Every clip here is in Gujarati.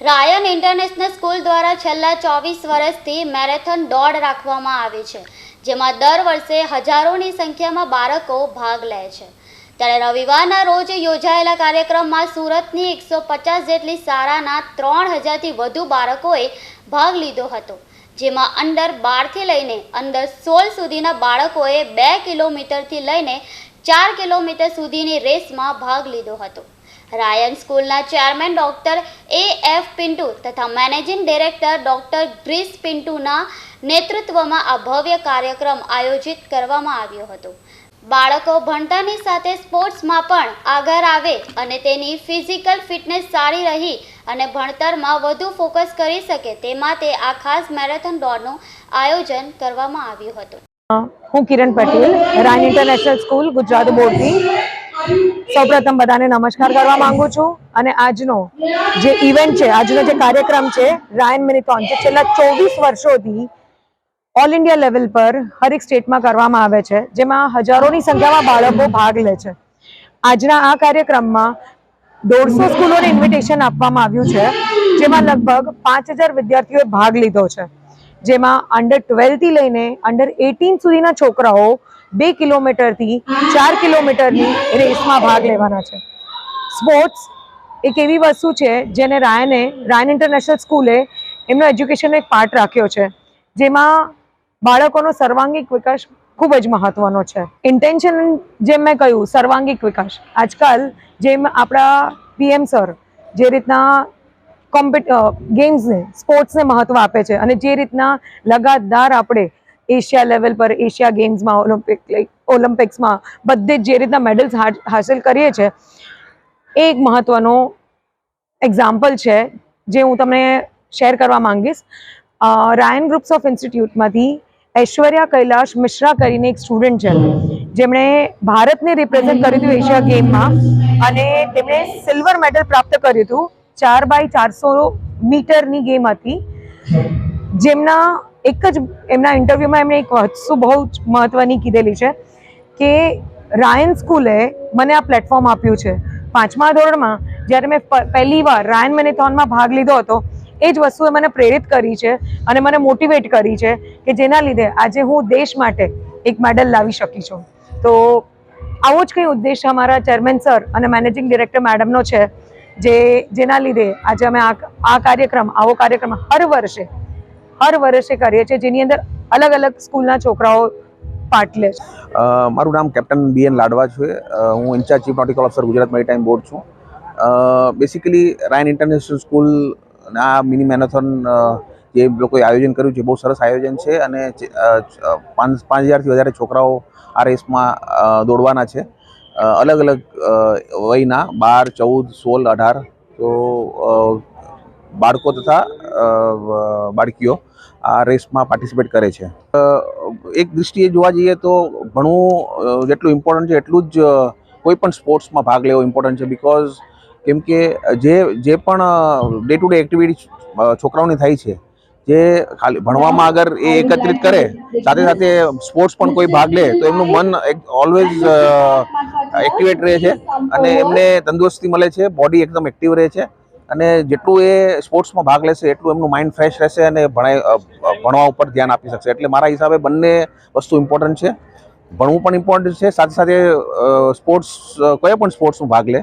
રાયન ઇન્ટરનેશનલ સ્કૂલ દ્વારા છેલ્લા ચોવીસ વર્ષથી મેરેથોન દોડ રાખવામાં આવે છે, જેમાં દર વર્ષે હજારોની સંખ્યામાં બાળકો ભાગ લે છે. ત્યારે રવિવારના રોજ યોજાયેલા કાર્યક્રમમાં સુરતની એકસો પચાસ જેટલી શાળાના ત્રણ હજારથી વધુ બાળકોએ ભાગ લીધો હતો, જેમાં અંડર બારથી લઈને અંડર સોળ સુધીના બાળકોએ બે કિલોમીટરથી લઈને ચાર કિલોમીટર સુધીની રેસમાં ભાગ લીધો હતો. રાયન સ્કૂલના chairman doctor A F Pinto તથા મેનેજિંગ ડિરેક્ટર ડૉક્ટર ગ્રીસ પિન્ટુના નેતૃત્વમાં આ ભવ્ય કાર્યક્રમ આયોજિત કરવામાં આવ્યો હતો. બાળકો ભણતરની સાથે સ્પોર્ટ્સમાં પણ આગળ આવે અને તેની ફિઝિકલ ફિટનેસ સારી રહી અને ભણતરમાં વધુ ફોકસ કરી શકે તે માટે આ ખાસ મેરેથોન દોડનું આયોજન કરવામાં આવ્યું હતું. હું Kiran Patel, Ryan international school, Gujarat બોર્ડથી. સૌપ્રથમ બધાને નમસ્કાર કરવા માંગુ છું અને આજનો જે ઇવેન્ટ છે, આજનો જે કાર્યક્રમ છે રાયન મિનિથોન જે છેલ્લા ચોવીસ વર્ષોથી ઓલ ઇન્ડિયા લેવલ પર હરેક સ્ટેટમાં કરવામાં આવે છે, જેમાં હજારોની સંખ્યામાં બાળકો ભાગ લે છે. આજના આ કાર્યક્રમમાં દોઢસો સ્કૂલોને ઇન્વિટેશન આપવામાં આવ્યું છે, જેમાં લગભગ પાંચ હજાર વિદ્યાર્થીઓએ ભાગ લીધો છે. જેમાં અંડર ટ્વેલ્થથી લઈને અંડર એટીન સુધીના છોકરાઓ બે કિલોમીટરથી ચાર કિલોમીટરની રેસમાં ભાગ લેવાના છે. સ્પોર્ટ્સ એક એવી વસ્તુ છે જેને રાયને, રાયન ઇન્ટરનેશનલ સ્કૂલે એમનો એજ્યુકેશનનો એક પાર્ટ રાખ્યો છે. જેમાં બાળકોનો સર્વાંગિક વિકાસ ખૂબ જ મહત્વનો છે. ઇન્ટેન્શન જેમ મેં કહ્યું, સર્વાંગિક વિકાસ. આજકાલ જેમ આપણા પીએમ સર જે રીતના કોમ્પિટ ગેમ્સને સ્પોર્ટ્સને મહત્વ આપે છે અને જે રીતના લગાતાર આપણે એશિયા લેવલ પર, એશિયા ગેમ્સમાં ઓલિમ્પિક લાઈક ઓલિમ્પિક્સમાં બધે જ રીતના મેડલ્સ હાંસલ કરીએ છીએ એ એક મહત્વનો એક્ઝામ્પલ છે, જે હું તમને શેર કરવા માંગીશ. રાયન ગ્રુપ્સ ઓફ ઇન્સ્ટિટ્યૂટમાંથી ઐશ્વર્યા કૈલાશ મિશ્રા કરીને એક સ્ટુડન્ટ છે, જેમણે ભારતને રિપ્રેઝેન્ટ કર્યું હતું એશિયા ગેમમાં અને તેમણે સિલ્વર મેડલ પ્રાપ્ત કર્યું હતું, ચાર બાય ચારસો મીટરની ગેમ હતી. જેમના એક જ એમના ઇન્ટરવ્યૂમાં એમણે એક વસ્તુ બહુ જ મહત્ત્વની કીધેલી છે કે રાયન સ્કૂલે મને આ પ્લેટફોર્મ આપ્યું છે. પાંચમા ધોરણમાં જ્યારે મેં પહેલી વાર રાયન મેનેથોનમાં ભાગ લીધો હતો, એ જ વસ્તુએ મને પ્રેરિત કરી છે અને મને મોટિવેટ કરી છે કે જેના લીધે આજે હું દેશ માટે એક મેડલ લાવી શકી છું. તો આવો જ કંઈ ઉદ્દેશ અમારા ચેરમેન સર અને મેનેજિંગ ડિરેક્ટર મેડમનો છે, જે, જેના લીધે આજે અમે આ કાર્યક્રમ, આવો કાર્યક્રમ હર વર્ષે હર વર્ષે કરીએ છીએ, જેની અંદર અલગ અલગ સ્કૂલના છોકરાઓ પાર્ટ લે છે. મારું નામ કેપ્ટન બી એન લાડવા છે. હું in charge chief nautical officer Gujarat maritime board છું. બેસિકલી રાયન ઇન્ટરનેશનલ સ્કૂલ આ મિની મેરેથોન જે લોકોએ આયોજન કર્યું છે, બહુ સરસ આયોજન છે અને પાંચ પાંચ હજારથી વધારે છોકરાઓ આ રેસમાં દોડવાના છે. અલગ અલગ વયના બાર, ચૌદ, સોળ, અઢાર, તો બાળકો તથા બાળકીઓ આ રેસમાં પાર્ટિસિપેટ કરે છે. એક દૃષ્ટિએ જોવા જઈએ તો ભણવું જેટલું ઇમ્પોર્ટન્ટ છે એટલું જ કોઈ પણ સ્પોર્ટ્સમાં ભાગ લેવો ઇમ્પોર્ટન્ટ છે બિકોઝ કેમ કે જે જે પણ ડે ટુ ડે એક્ટિવિટી છોકરાઓની થાય છે જે ખાલી ભણવામાં અગર એ એકત્રિત કરે સાથે સાથે સ્પોર્ટ્સ પણ કોઈ ભાગ લે તો એમનું મન ઓલવેઝ એક્ટિવેટ રહે છે અને એમને તંદુરસ્તી મળે છે બોડી એકદમ એક્ટિવ રહે છે. અને જેટલું એ સ્પોર્ટ્સમાં ભાગ લેશે, એટલું એમનું માઇન્ડ ફ્રેશ રહેશે અને ભણાઈ ભણવા ઉપર ધ્યાન આપી શકશે. એટલે મારા હિસાબે બંને વસ્તુ ઇમ્પોર્ટન્ટ છે. ભણવું પણ ઇમ્પોર્ટન્ટ છે. સાથે સાથે સ્પોર્ટ્સ કોઈ પણ સ્પોર્ટ્સમાં ભાગ લે.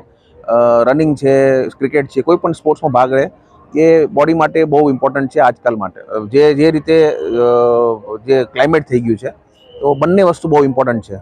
રનિંગ છે ક્રિકેટ છે, કોઈ પણ સ્પોર્ટ્સમાં ભાગ લે. એ બોડી માટે બહુ ઇમ્પોર્ટન્ટ છે આજકાલ માટે. જે જે રીતે જે ક્લાઇમેટ થઈ ગયું છે, તો બંને વસ્તુ બહુ ઇમ્પોર્ટન્ટ છે.